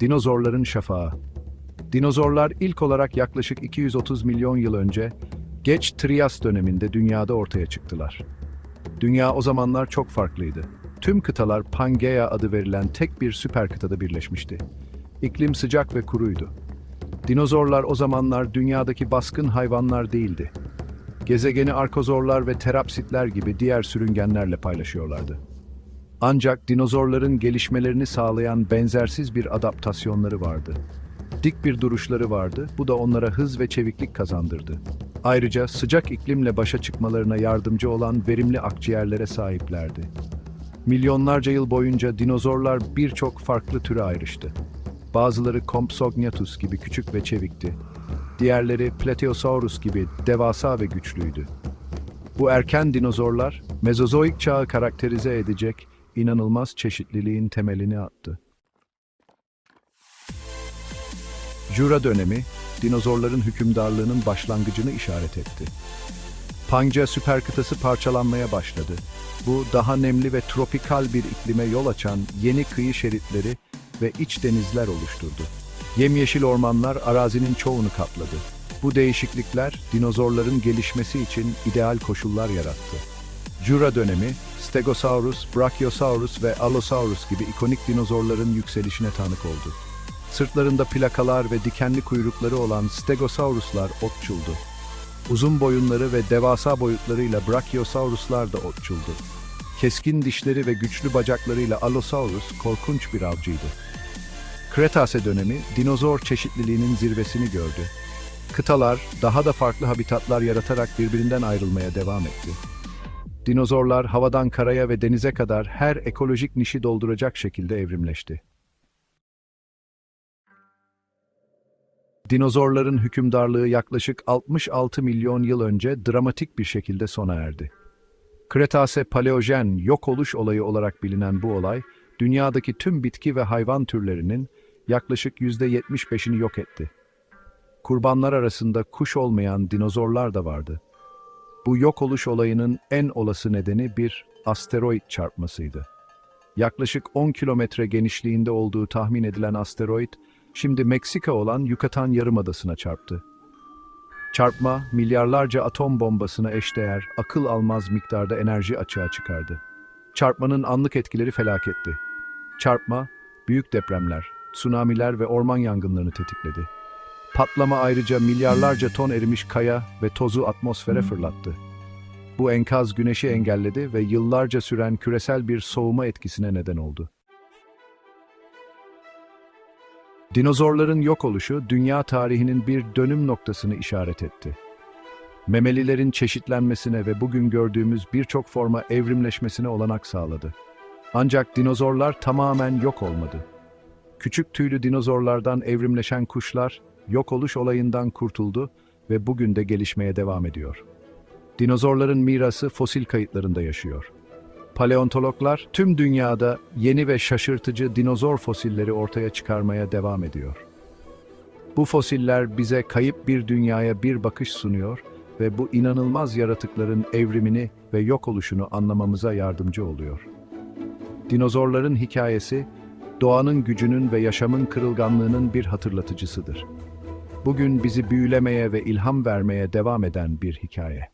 Dinozorların şafağı. Dinozorlar ilk olarak yaklaşık 230 milyon yıl önce geç Trias döneminde dünyada ortaya çıktılar. Dünya o zamanlar çok farklıydı. Tüm kıtalar Pangea adı verilen tek bir süper kıtada birleşmişti. İklim sıcak ve kuruydu. Dinozorlar o zamanlar dünyadaki baskın hayvanlar değildi. Gezegeni arkozorlar ve terapsitler gibi diğer sürüngenlerle paylaşıyorlardı. Ancak dinozorların gelişmelerini sağlayan benzersiz bir adaptasyonları vardı. Dik bir duruşları vardı, bu da onlara hız ve çeviklik kazandırdı. Ayrıca sıcak iklimle başa çıkmalarına yardımcı olan verimli akciğerlere sahiplerdi. Milyonlarca yıl boyunca dinozorlar birçok farklı türe ayrıştı. Bazıları Compsognathus gibi küçük ve çevikti. Diğerleri Plateosaurus gibi devasa ve güçlüydü. Bu erken dinozorlar, Mezozoik çağı karakterize edecek inanılmaz çeşitliliğin temelini attı. Jura dönemi, dinozorların hükümdarlığının başlangıcını işaret etti. Pangea süper kıtası parçalanmaya başladı. Bu daha nemli ve tropikal bir iklime yol açan yeni kıyı şeritleri ve iç denizler oluşturdu. Yemyeşil ormanlar arazinin çoğunu kapladı. Bu değişiklikler dinozorların gelişmesi için ideal koşullar yarattı. Jura dönemi, Stegosaurus, Brachiosaurus ve Allosaurus gibi ikonik dinozorların yükselişine tanık oldu. Sırtlarında plakalar ve dikenli kuyrukları olan Stegosauruslar otçuldu. Uzun boyunları ve devasa boyutlarıyla Brachiosauruslar da otçuldu. Keskin dişleri ve güçlü bacaklarıyla Allosaurus korkunç bir avcıydı. Kretase dönemi dinozor çeşitliliğinin zirvesini gördü. Kıtalar daha da farklı habitatlar yaratarak birbirinden ayrılmaya devam etti. Dinozorlar havadan karaya ve denize kadar her ekolojik nişi dolduracak şekilde evrimleşti. Dinozorların hükümdarlığı yaklaşık 66 milyon yıl önce dramatik bir şekilde sona erdi. Kretase paleojen yok oluş olayı olarak bilinen bu olay, dünyadaki tüm bitki ve hayvan türlerinin yaklaşık %75'ini yok etti. Kurbanlar arasında kuş olmayan dinozorlar da vardı. Bu yok oluş olayının en olası nedeni bir asteroid çarpmasıydı. Yaklaşık 10 kilometre genişliğinde olduğu tahmin edilen asteroid, şimdi Meksika olan Yucatan Yarımadası'na çarptı. Çarpma, milyarlarca atom bombasına eşdeğer, akıl almaz miktarda enerji açığa çıkardı. Çarpmanın anlık etkileri felaketti. Çarpma, büyük depremler, tsunamiler ve orman yangınlarını tetikledi. Patlama ayrıca milyarlarca ton erimiş kaya ve tozu atmosfere fırlattı. Bu enkaz güneşi engelledi ve yıllarca süren küresel bir soğuma etkisine neden oldu. Dinozorların yok oluşu dünya tarihinin bir dönüm noktasını işaret etti. Memelilerin çeşitlenmesine ve bugün gördüğümüz birçok forma evrimleşmesine olanak sağladı. Ancak dinozorlar tamamen yok olmadı. Küçük tüylü dinozorlardan evrimleşen kuşlar yok oluş olayından kurtuldu ve bugün de gelişmeye devam ediyor. Dinozorların mirası fosil kayıtlarında yaşıyor. Paleontologlar tüm dünyada yeni ve şaşırtıcı dinozor fosilleri ortaya çıkarmaya devam ediyor. Bu fosiller bize kayıp bir dünyaya bir bakış sunuyor ve bu inanılmaz yaratıkların evrimini ve yok oluşunu anlamamıza yardımcı oluyor. Dinozorların hikayesi, doğanın gücünün ve yaşamın kırılganlığının bir hatırlatıcısıdır. Bugün bizi büyülemeye ve ilham vermeye devam eden bir hikaye.